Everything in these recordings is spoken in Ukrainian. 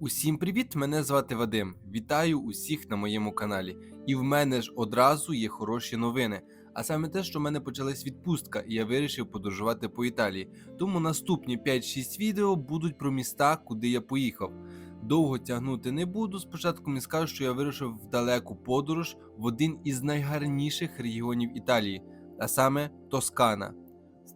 Усім привіт! Мене звати Вадим. Вітаю усіх на моєму каналі. І в мене ж одразу є хороші новини. А саме те, що в мене почалась відпустка, і я вирішив подорожувати по Італії. Тому наступні 5-6 відео будуть про міста, куди я поїхав. Довго тягнути не буду. Спочатку мені скажу, що я вирушив в далеку подорож в один із найгарніших регіонів Італії, а саме Тоскана.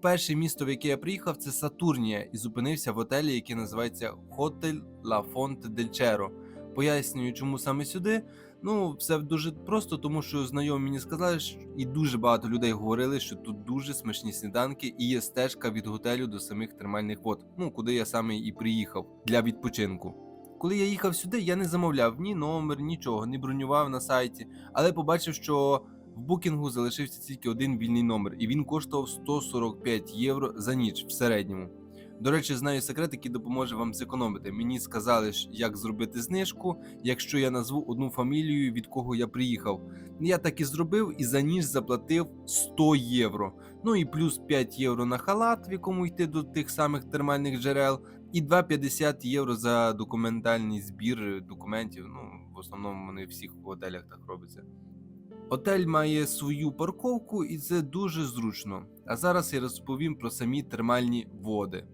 Перше місто, в яке я приїхав, це Сатурнія, і зупинився в готелі, який називається Hotel La Fonte del Cero. Пояснюю, чому саме сюди. Ну, все дуже просто, тому що знайомі мені сказали, що і дуже багато людей говорили, що тут дуже смачні сніданки і є стежка від готелю до самих термальних вод, ну куди я саме і приїхав для відпочинку. Коли я їхав сюди, я не замовляв ні номер, нічого, не бронював на сайті, але побачив, що в букінгу залишився тільки один вільний номер, і він коштував 145 євро за ніч в середньому. До речі, знаю секрет, який допоможе вам зекономити. Мені сказали, як зробити знижку, якщо я назву одну фамілію, від кого я приїхав. Я так і зробив і за ніч заплатив 100 євро. Ну і плюс 5 євро на халат, в якому йти до тих самих термальних джерел, і 2,50 євро за документальний збір документів. Ну, в основному вони всіх в готелях так робиться. Отель має свою парковку, і це дуже зручно. А зараз я розповім про самі термальні води.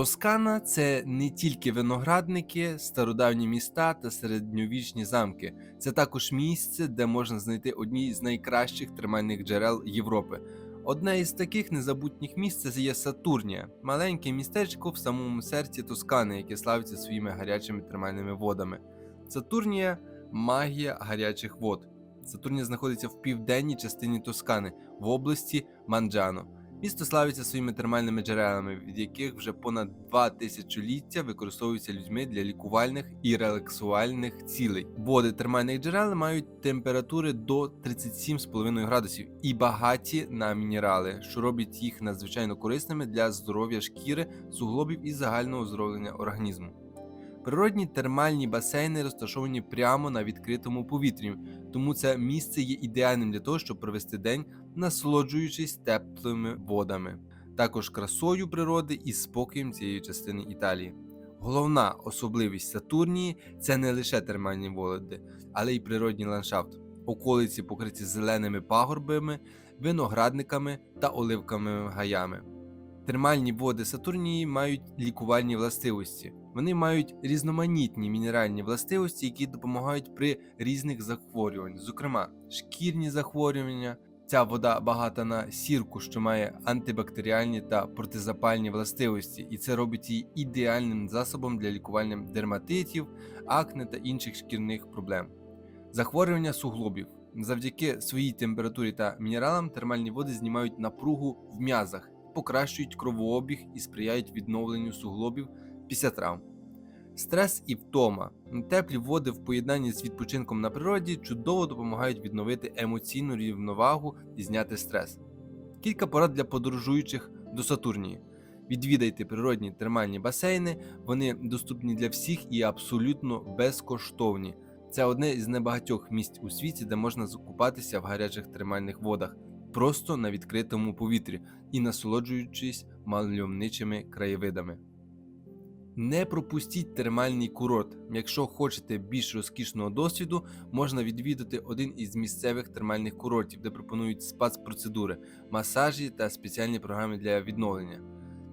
Тоскана це не тільки виноградники, стародавні міста та середньовічні замки. Це також місце, де можна знайти одні з найкращих термальних джерел Європи. Одне із таких незабутніх місць це є Сатурнія, маленьке містечко в самому серці Тоскани, яке славиться своїми гарячими термальними водами. Сатурнія магія гарячих вод. Сатурнія знаходиться в південній частині Тоскани в області Манджано. Місто славиться своїми термальними джерелами, від яких вже понад два тисячоліття використовуються людьми для лікувальних і релаксувальних цілей. Води термальних джерел мають температури до 37,5 градусів і багаті на мінерали, що робить їх надзвичайно корисними для здоров'я шкіри, суглобів і загального оздоровлення організму. Природні термальні басейни розташовані прямо на відкритому повітрі, тому це місце є ідеальним для того, щоб провести день, насолоджуючись теплими водами, також красою природи і спокоєм цієї частини Італії. Головна особливість Сатурнії це не лише термальні води, але й природній ландшафт. Околиці покриті зеленими пагорбами, виноградниками та оливковими гаями. Термальні води Сатурнії мають лікувальні властивості. Вони мають різноманітні мінеральні властивості, які допомагають при різних захворюваннях, зокрема, шкірні захворювання. Ця вода багата на сірку, що має антибактеріальні та протизапальні властивості, і це робить її ідеальним засобом для лікування дерматитів, акне та інших шкірних проблем. Захворювання суглобів. Завдяки своїй температурі та мінералам термальні води знімають напругу в м'язах, покращують кровообіг і сприяють відновленню суглобів після травм. Стрес і втома. Теплі води в поєднанні з відпочинком на природі чудово допомагають відновити емоційну рівновагу і зняти стрес. Кілька порад для подорожуючих до Сатурнії. Відвідайте природні термальні басейни, вони доступні для всіх і абсолютно безкоштовні. Це одне із небагатьох місць у світі, де можна закупатися в гарячих термальних водах, просто на відкритому повітрі і насолоджуючись мальовничими краєвидами. Не пропустіть термальний курорт. Якщо хочете більш розкішного досвіду, можна відвідати один із місцевих термальних курортів, де пропонують спац-процедури, масажі та спеціальні програми для відновлення.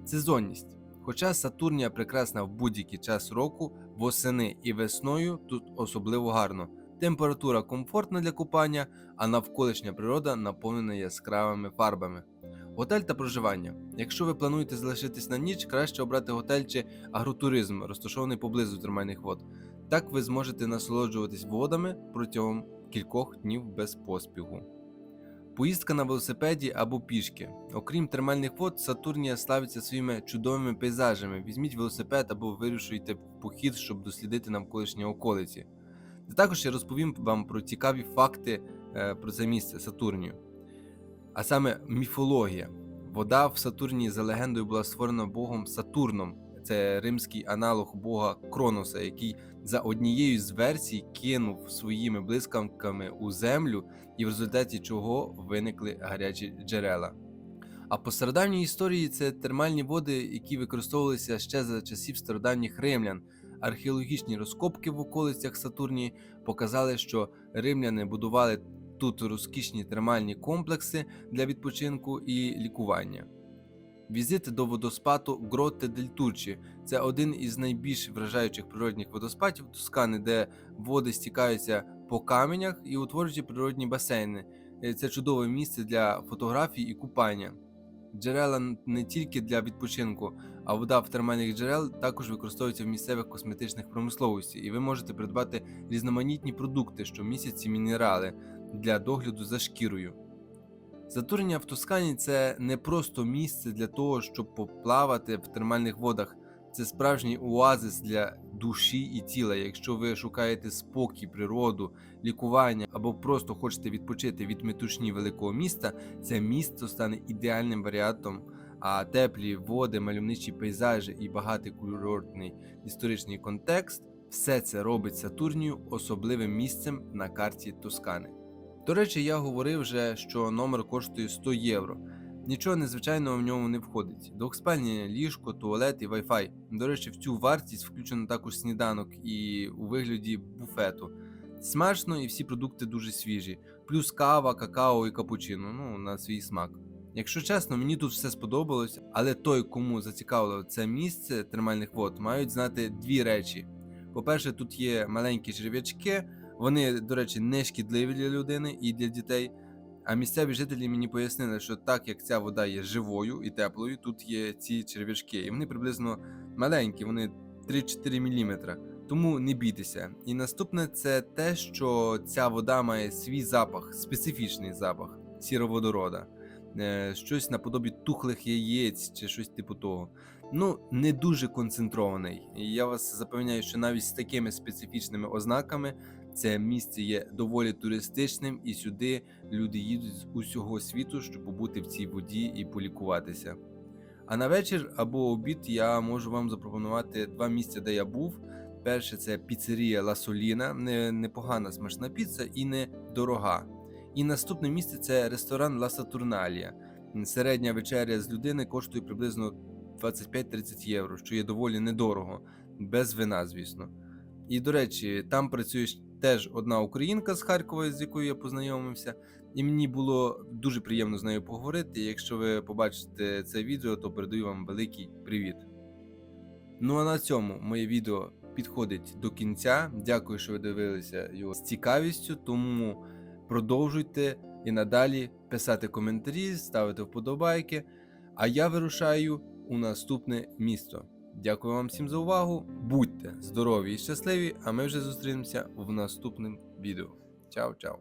Сезонність. Хоча Сатурнія прекрасна в будь-який час року, восени і весною тут особливо гарно. Температура комфортна для купання, а навколишня природа наповнена яскравими фарбами. Готель та проживання. Якщо ви плануєте залишитись на ніч, краще обрати готель чи агротуризм, розташований поблизу термальних вод. Так ви зможете насолоджуватись водами протягом кількох днів без поспіху. Поїздка на велосипеді або пішки. Окрім термальних вод, Сатурнія славиться своїми чудовими пейзажами. Візьміть велосипед або вирушуйте в похід, щоб дослідити навколишні околиці. Та також я розповім вам про цікаві факти е, про це місце Сатурнію. А саме міфологія. Вода в Сатурні за легендою була створена богом Сатурном. Це римський аналог бога Кроноса, який за однією з версій кинув своїми блискавками у землю, і в результаті чого виникли гарячі джерела. А по стародавній історії це термальні води, які використовувалися ще за часів стародавніх римлян. Археологічні розкопки в околицях Сатурнії показали, що римляни будували тут розкішні термальні комплекси для відпочинку і лікування. Візит до водоспаду Гротте дель Турчі – це один із найбільш вражаючих природних водоспадів Тоскани, де води стікаються по каменях і утворюють природні басейни. Е, Це чудове місце для фотографій і купання. Джерела не тільки для відпочинку, а вода в термальних джерел також використовується в місцевих косметичних промисловості, і ви можете придбати різноманітні продукти, що містять ці мінерали для догляду за шкірою. Затурення в Тоскані це не просто місце для того, щоб поплавати в термальних водах. Це справжній оазис для душі і тіла. Якщо ви шукаєте спокій, природу, лікування або просто хочете відпочити від метушні великого міста, це місто стане ідеальним варіантом. А теплі води, мальовничі пейзажі і багатий курортний історичний контекст все це робить Сатурнію особливим місцем на карті Тоскани. До речі, я говорив вже, що номер коштує 100 євро. Нічого незвичайного в ньому не входить. Двохспальне ліжко, туалет і Wi-Fi. До речі, в цю вартість включено також сніданок і у вигляді буфету. Смачно і всі продукти дуже свіжі, плюс кава, какао і капучино, ну на свій смак. Якщо чесно, мені тут все сподобалось, але той, кому зацікавило це місце термальних вод, мають знати дві речі. По-перше, тут є маленькі черв'ячки, вони, до речі, не шкідливі для людини і для дітей. А місцеві жителі мені пояснили, що так як ця вода є живою і теплою, тут є ці черв'ячки, і вони приблизно маленькі, вони 3-4 мм. Тому не бійтеся. І наступне це те, що ця вода має свій запах, специфічний запах сіроводорода, Е, щось наподобі тухлих яєць чи щось типу того. Ну, не дуже концентрований. І я вас запевняю, що навіть з такими специфічними ознаками це місце є доволі туристичним, і сюди люди їдуть з усього світу, щоб побути в цій воді і полікуватися. А на вечір або обід я можу вам запропонувати два місця, де я був. Перше це піцерія Ла не, непогана смачна піца і не дорога. І наступне місце це ресторан Ла Сатурналія. Середня вечеря з людини коштує приблизно 25-30 євро, що є доволі недорого, без вина, звісно. І до речі, там працює теж одна українка з Харкова, з якою я познайомився, і мені було дуже приємно з нею поговорити. Якщо ви побачите це відео, то передаю вам великий привіт. Ну а на цьому моє відео підходить до кінця. Дякую, що ви дивилися його з цікавістю, тому продовжуйте і надалі писати коментарі, ставити вподобайки. А я вирушаю у наступне місто. Дякую вам всім за увагу. Будьте здорові і щасливі, а ми вже зустрінемося в наступному відео. Чао-чао!